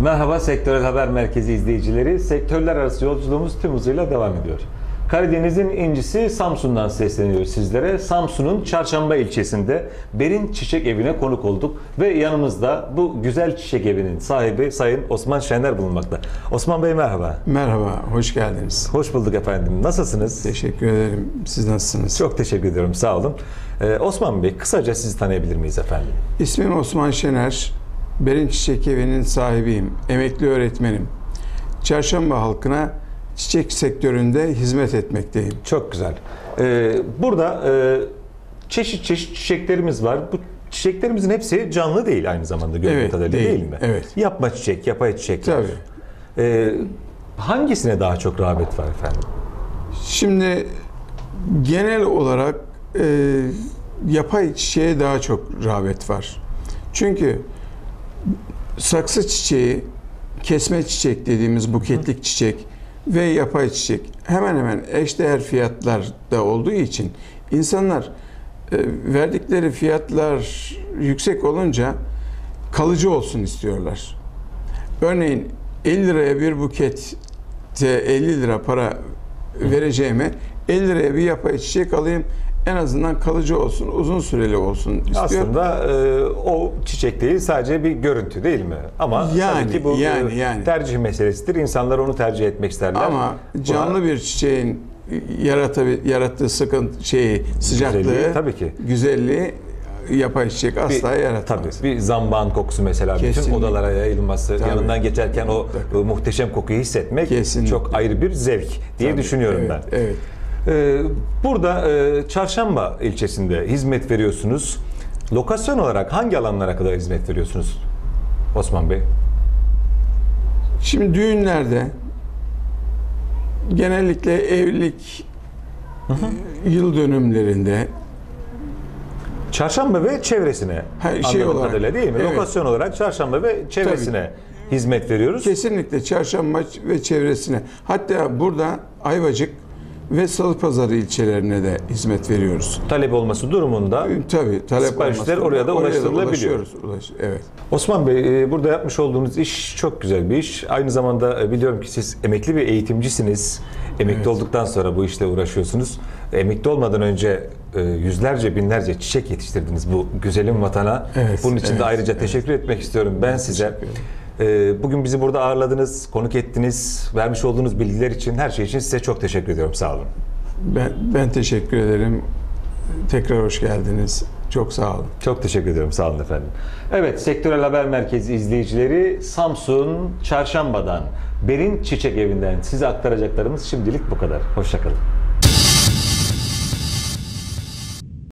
Merhaba Sektörel Haber Merkezi izleyicileri. Sektörler arası yolculuğumuz tüm hızıyla devam ediyor. Karadeniz'in incisi Samsun'dan sesleniyor sizlere. Samsun'un Çarşamba ilçesinde Berin Çiçek Evi'ne konuk olduk ve yanımızda bu güzel çiçek evinin sahibi Sayın Osman Şener bulunmakta. Osman Bey merhaba. Merhaba, hoş geldiniz. Hoş bulduk efendim. Nasılsınız? Teşekkür ederim. Siz nasılsınız? Çok teşekkür ediyorum. Sağ olun. Ee, Osman Bey kısaca sizi tanıyabilir miyiz efendim? İsmim Osman Şener. Berin Çiçek Evi'nin sahibiyim. Emekli öğretmenim. Çarşamba halkına çiçek sektöründe hizmet etmekteyim. Çok güzel. Ee, burada e, çeşit çeşit çiçeklerimiz var. Bu çiçeklerimizin hepsi canlı değil aynı zamanda gördüğüm Evet, kadarıyla değil, değil. mi? Evet. Yapma çiçek, yapay çiçekler. Tabii. Ee, hangisine daha çok rağbet var efendim? Şimdi genel olarak e, yapay çiçeğe daha çok rağbet var. Çünkü saksı çiçeği, kesme çiçek dediğimiz buketlik çiçek ve yapay çiçek hemen hemen eşdeğer fiyatlarda olduğu için insanlar e, verdikleri fiyatlar yüksek olunca kalıcı olsun istiyorlar. Örneğin 50 liraya bir buket 50 lira para vereceğime 50 liraya bir yapay çiçek alayım en azından kalıcı olsun, uzun süreli olsun istiyor. Aslında e, o çiçek değil sadece bir görüntü değil mi? Ama Yani, tabii ki bu yani, e, yani. tercih meselesidir. İnsanlar onu tercih etmek isterler. Ama canlı bir çiçeğin yaratabi- yarattığı sıkıntı şeyi sıcaklığı Güzelliği tabii ki. güzelliği yapay çiçek Bir- asla yaratmaz. Tabii bir zambağın kokusu mesela bütün Kesinlikle. odalara yayılması, Tabii. yanından geçerken o e, muhteşem kokuyu hissetmek Kesinlikle. çok ayrı bir zevk diye Tabii, düşünüyorum evet, ben. Evet. Ee, burada e, Çarşamba ilçesinde hizmet veriyorsunuz. Lokasyon olarak hangi alanlara kadar hizmet veriyorsunuz Osman Bey? Şimdi düğünlerde genellikle evlilik yıl dönümlerinde Çarşamba ve çevresine Ha, şey olarak, kadarıyla değil mi? evet. Lokasyon olarak Çarşamba ve çevresine hizmet veriyoruz. kesinlikle çarşamba ve çevresine hatta burada Ayvacık ve Salıpazarı ilçelerine de hizmet veriyoruz. Talep olması durumunda Tabii talep Siparişler olması- oraya da ulaştırılabiliyor. ulaşıyoruz, ulaş- evet. Osman Bey, e, burada yapmış olduğunuz iş çok güzel bir iş. Aynı zamanda e, biliyorum ki siz emekli bir eğitimcisiniz. Emekli Evet. olduktan sonra bu işle uğraşıyorsunuz. Emekli olmadan önce e, yüzlerce, binlerce çiçek yetiştirdiniz bu güzelim vatana. Evet, Bunun için de evet, ayrıca evet. teşekkür etmek istiyorum ben size. Teşekkür E, Bugün bizi burada ağırladınız, konuk ettiniz, vermiş olduğunuz bilgiler için, her şey için size çok teşekkür ediyorum. Sağ olun. Ben, ben teşekkür ederim. Tekrar hoş geldiniz. Çok sağ olun. Çok teşekkür ediyorum. Sağ olun efendim. Evet, Sektörel Haber Merkezi izleyicileri Samsun Çarşamba'dan Berin Çiçek Evi'nden size aktaracaklarımız şimdilik bu kadar. Hoşçakalın.